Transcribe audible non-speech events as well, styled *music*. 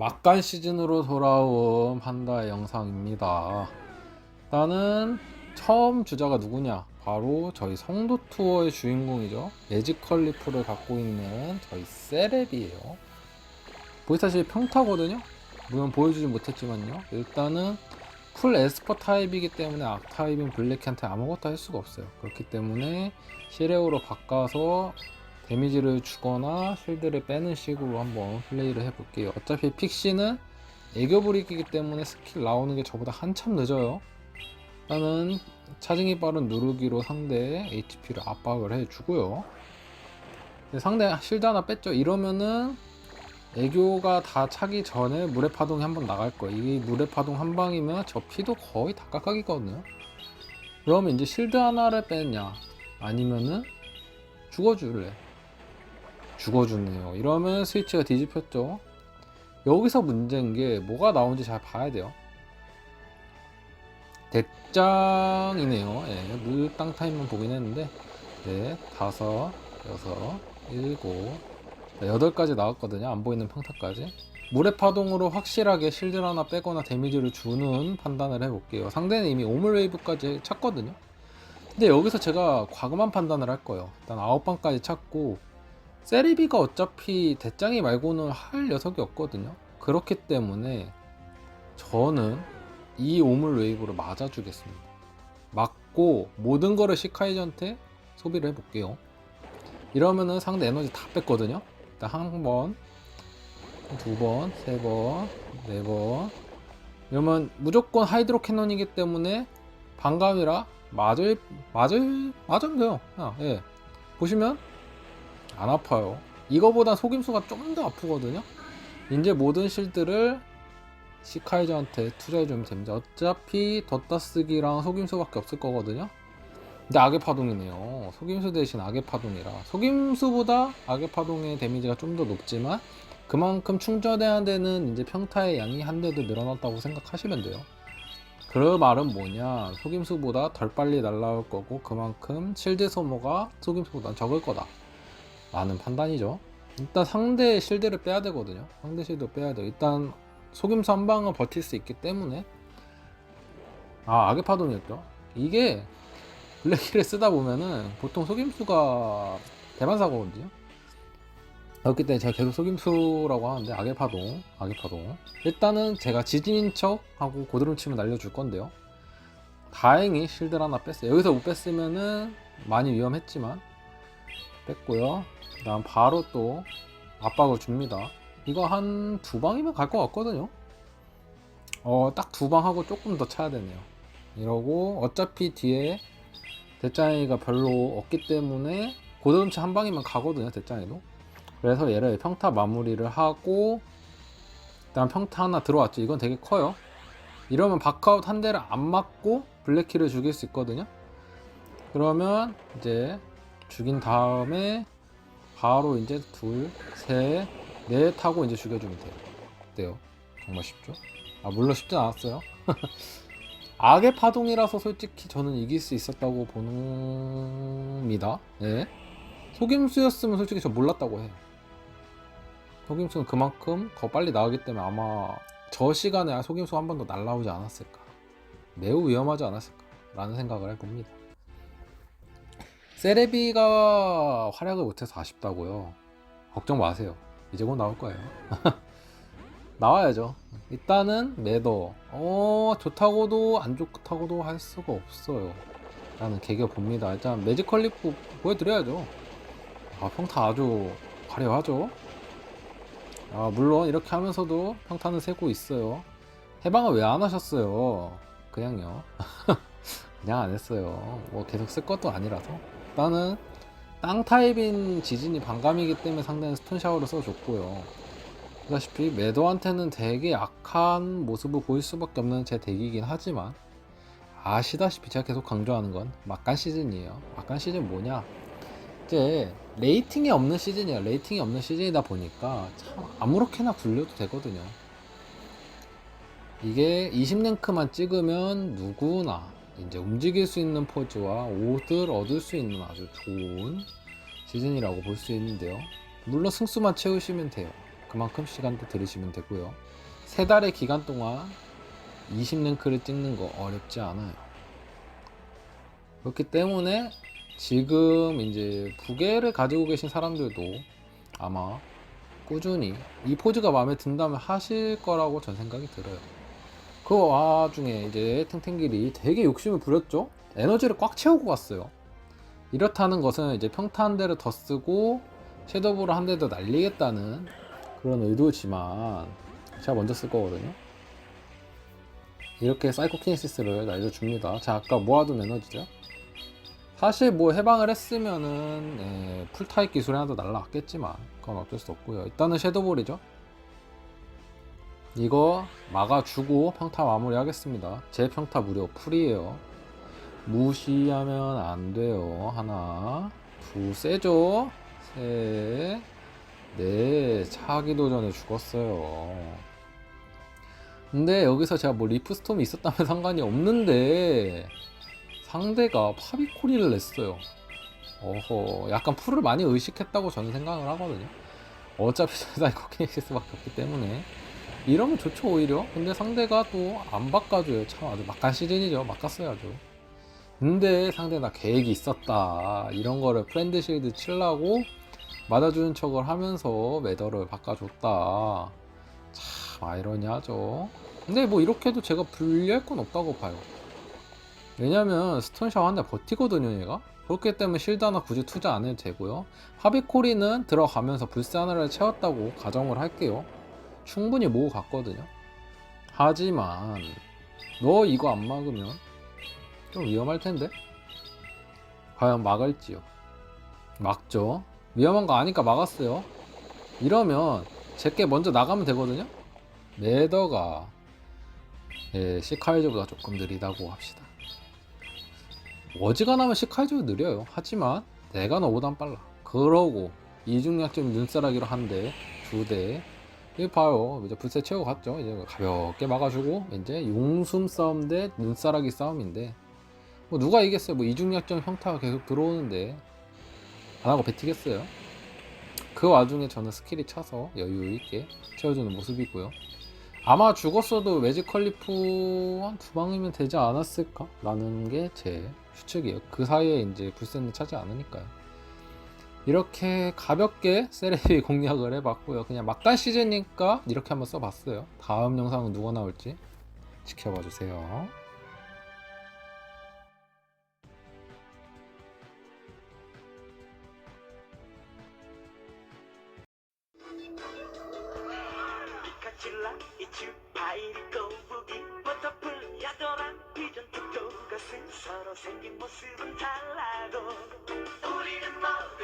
막간 시즌으로 돌아온 판다의 영상입니다. 일단은 처음 주자가 누구냐? 바로 저희 성도 투어의 주인공이죠. 매지컬 리프를 갖고 있는 저희 세렙이에요. 보이스타시피 평타거든요. 물론 보여주지 못했지만요. 일단은 풀 에스퍼 타입이기 때문에 악 타입인 블랙한테 아무것도 할 수가 없어요. 그렇기 때문에 시레오로 바꿔서 데미지를 주거나 실드를 빼는 식으로 한번 플레이를 해볼게요. 어차피 픽시는 애교 부리기이기 때문에 스킬 나오는 게 저보다 한참 늦어요. 일단은 차징이 빠른 누르기로 상대 HP를 압박을 해주고요. 상대 실드 하나 뺐죠. 이러면은 애교가 다 차기 전에 물의 파동이 한번 나갈 거예요. 이 물의 파동 한 방이면 저 피도 거의 다 깎아기거든요. 그러면 이제 실드 하나를 뺐냐? 아니면은 죽어줄래? 죽어주네요. 이러면 스위치가 뒤집혔죠. 여기서 문제인 게 뭐가 나온지 잘 봐야 돼요. 대장이네요. 예, 물땅 타임만 보긴 했는데, 네, 다섯, 여섯, 일곱, 자, 여덟 까지 나왔거든요. 안 보이는 평타까지. 물의 파동으로 확실하게 실드 하나 빼거나 데미지를 주는 판단을 해볼게요. 상대는 이미 오물 웨이브까지 찼거든요. 근데 여기서 제가 과감한 판단을 할 거예요. 일단 아홉 방까지 찾고 세리비가 어차피 대장이 말고는 할 녀석이 없거든요. 그렇기 때문에 저는 이 오물 웨이브를 맞아주겠습니다. 맞고 모든 거를 시카이전한테 소비를 해볼게요. 이러면은 상대 에너지 다 뺐거든요. 일단 한 번, 두 번, 세 번, 네 번. 이러면 무조건 하이드로 캐논이기 때문에 반감이라 맞을 맞을 맞으면 돼요. 예. 보시면 안 아파요. 이거보다 속임수가 좀 더 아프거든요. 이제 모든 실드를 시카이저한테 투자해주면 됩니다. 어차피 덧다 쓰기랑 속임수밖에 없을 거거든요. 근데 악의 파동이네요. 속임수 대신 악의 파동이라 속임수보다 악의 파동의 데미지가 좀 더 높지만 그만큼 충전해야 되는 이제 평타의 양이 한 대도 늘어났다고 생각하시면 돼요. 그 말은 뭐냐? 속임수보다 덜 빨리 날라올 거고 그만큼 실드 소모가 속임수보다 적을 거다. 라는 판단이죠. 일단 상대 실드를 빼야 되거든요. 상대 실드 빼야 돼요. 일단 속임수 한 방은 버틸 수 있기 때문에 아 악의 파동이었죠. 이게 블랙힐을 쓰다 보면은 보통 속임수가 대만사고거든요. 그렇기 때문에 제가 계속 속임수라고 하는데 악의 파동, 악의 파동. 일단은 제가 지진인 척 하고 고드름 치면 날려줄 건데요. 다행히 실드 하나 뺐어요. 여기서 못 뺐으면은 많이 위험했지만 뺐고요. 그 다음 바로 또 압박을 줍니다. 이거 한 두 방이면 갈 것 같거든요. 어, 딱 두 방 하고 조금 더 차야 되네요. 이러고 어차피 뒤에 대짱이가 별로 없기 때문에 고드름치 한 방이면 가거든요. 대짱이도. 그래서 얘를 평타 마무리를 하고 일단 평타 하나 들어왔죠. 이건 되게 커요. 이러면 바카웃 한 대를 안 맞고 블랙키를 죽일 수 있거든요. 그러면 이제 죽인 다음에 바로 이제 둘, 셋, 넷 하고 이제 죽여주면 돼요. 어때요? 정말 쉽죠? 아 물론 쉽진 않았어요. *laughs* 악의 파동이라서 솔직히 저는 이길 수 있었다고 봅니다. 네. 속임수였으면 솔직히 저 몰랐다고 해. 속임수는 그만큼 더 빨리 나오기 때문에 아마 저 시간에 속임수 한번 더 날라오지 않았을까. 매우 위험하지 않았을까. 라는 생각을 해봅니다. 세레비가 활약을 못해서 아쉽다고요. 걱정 마세요. 이제 곧 나올 거예요. *laughs* 나와야죠. 일단은 매더. 어, 좋다고도 안 좋다고도 할 수가 없어요. 라는 계겨 봅니다. 일단 매지컬 리프 보여드려야죠. 아, 평타 아주 화려하죠. 아, 물론 이렇게 하면서도 평타는 세고 있어요. 해방을 왜 안 하셨어요? 그냥요. *laughs* 그냥 안 했어요. 뭐 계속 쓸 것도 아니라서. 일단은 땅 타입인 지진이 반감이기 때문에 상대는 스톤 샤워를 써줬고요. 보다시피 매도한테는 되게 약한 모습을 보일 수밖에 없는 제 덱이긴 하지만 아시다시피 제가 계속 강조하는 건 막간 시즌이에요. 막간 시즌 뭐냐? 이제 레이팅이 없는 시즌이에요. 레이팅이 없는 시즌이다 보니까 참 아무렇게나 굴려도 되거든요. 이게 20랭크만 찍으면 누구나 이제 움직일 수 있는 포즈와 옷을 얻을 수 있는 아주 좋은 시즌이라고 볼 수 있는데요. 물론 승수만 채우시면 돼요. 그만큼 시간도 들이시면 되고요. 세 달의 기간 동안 20랭크를 찍는 거 어렵지 않아요. 그렇기 때문에 지금 이제 부계를 가지고 계신 사람들도 아마 꾸준히 이 포즈가 마음에 든다면 하실 거라고 전 생각이 들어요. 그 와중에 이제 탱탱길이 되게 욕심을 부렸죠? 에너지를 꽉 채우고 갔어요. 이렇다는 것은 이제 평타 한 대를 더 쓰고 섀도우를 한대 더 날리겠다는 그런 의도지만 제가 먼저 쓸 거거든요. 이렇게 사이코키네시스를 날려줍니다. 자, 아까 모아둔 에너지죠? 사실 뭐 해방을 했으면은 예, 풀타입 기술이 하나 더 날라갔겠지만 그건 어쩔 수 없고요. 일단은 섀도볼이죠. 이거 막아주고 평타 마무리 하겠습니다. 제 평타 무려 풀이에요. 무시하면 안 돼요. 하나, 둘, 세죠? 셋, 넷. 차기도 전에 죽었어요. 근데 여기서 제가 뭐 리프스톰이 있었다면 *laughs* 상관이 없는데 상대가 파비코리를 냈어요. 어허, 약간 풀을 많이 의식했다고 저는 생각을 하거든요. 어차피 *laughs* 사이코키네시스밖에 없기 때문에 이러면 좋죠 오히려. 근데 상대가 또 안 바꿔줘요. 참 아주 막간 시즌이죠. 막갔어야죠. 근데 상대 나 계획이 있었다. 이런 거를 프렌드 실드 칠라고 맞아주는 척을 하면서 매더를 바꿔줬다. 참 아이러니하죠. 근데 뭐 이렇게 해도 제가 불리할 건 없다고 봐요. 왜냐면 스톤샤워 한 대 버티거든요 얘가 그렇기 때문에 실드 하나 굳이 투자 안 해도 되고요 하비코리는 들어가면서 불스 하나를 채웠다고 가정을 할게요 충분히 모으고 갔거든요 하지만 너 이거 안 막으면 좀 위험할 텐데 과연 막을지요 막죠 위험한 거 아니까 막았어요 이러면 제게 먼저 나가면 되거든요 매더가 예, 시카이즈보다 조금 느리다고 합시다 어지간하면 시카이즈가 느려요. 하지만 내가 너보단 빨라. 그러고 이중약점 눈사라기로 한 대, 두 대. 이 봐요. 이제 불새 채워 갔죠. 이제 가볍게 막아주고 이제 용숨 싸움 대 눈사라기 싸움인데 뭐 누가 이겼어요? 뭐 이중약점 형태가 계속 들어오는데 안 하고 뱉히겠어요. 그 와중에 저는 스킬이 차서 여유 있게 채워주는 모습이고요. 아마 죽었어도 매직 컬리프 한 두 방이면 되지 않았을까? 라는 게 제 추측이에요. 그 사이에 이제 불센을 차지 않으니까요. 이렇게 가볍게 세레비 *laughs* 공략을 해봤고요. 그냥 막간 시즌이니까 이렇게 한번 써봤어요. 다음 영상은 누가 나올지 지켜봐 주세요. 생긴 모습은 달라도 우리는 모두